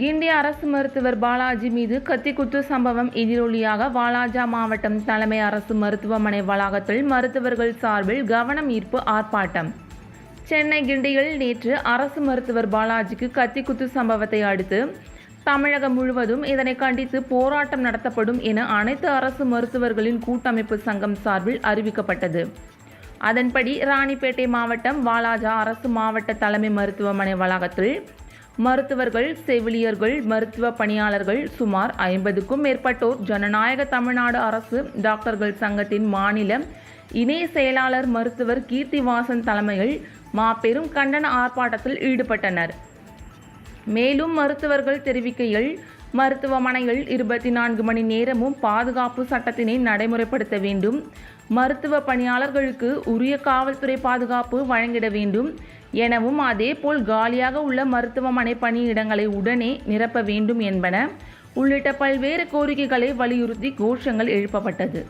கிண்டி அரசு மருத்துவர் பாலாஜி மீது கத்திக்குத்து சம்பவம் எதிரொலியாக வாலாஜா மாவட்டம் தலைமை அரசு மருத்துவமனை வளாகத்தில் மருத்துவர்கள் சார்பில் கவனம் ஈர்ப்பு ஆர்ப்பாட்டம். சென்னை கிண்டியில் நேற்று அரசு மருத்துவர் பாலாஜிக்கு கத்திக்குத்து சம்பவத்தை அடுத்து தமிழகம் முழுவதும் இதனை கண்டித்து போராட்டம் நடத்தப்படும் என அனைத்து அரசு மருத்துவர்களின் கூட்டமைப்பு சங்கம் சார்பில் அறிவிக்கப்பட்டது. அதன்படி ராணிப்பேட்டை மாவட்டம் வாலாஜா அரசு மாவட்ட தலைமை மருத்துவமனை வளாகத்தில் மருத்துவர்கள் செவிலியர்கள் மருத்துவ பணியாளர்கள் சுமார் ஐம்பதுக்கும் மேற்பட்டோர். ஜனநாயக தமிழ்நாடு அரசு டாக்டர்கள் சங்கத்தின் மாநில இணை செயலாளர் மருத்துவர் கீர்த்திவாசன் தலைமையில் மாபெரும் கண்டன ஆர்ப்பாட்டத்தில் ஈடுபட்டனர். மேலும் மருத்துவர்கள் தெரிவிக்கையில் மருத்துவமனையில் இருபத்தி நான்கு மணி நேரமும் பாதுகாப்பு சட்டத்தினை நடைமுறைப்படுத்த வேண்டும். மருத்துவ பணியாளர்களுக்கு உரிய காவல்துறை பாதுகாப்பு வழங்கிட வேண்டும். எனவும் அதேபோல் காலியாக உள்ள மருத்துவமனை பணியிடங்களை உடனே நிரப்ப வேண்டும் என்பன உள்ளிட்ட பல்வேறு கோரிக்கைகளை வலியுறுத்தி கோஷங்கள் எழுப்பப்பட்டது.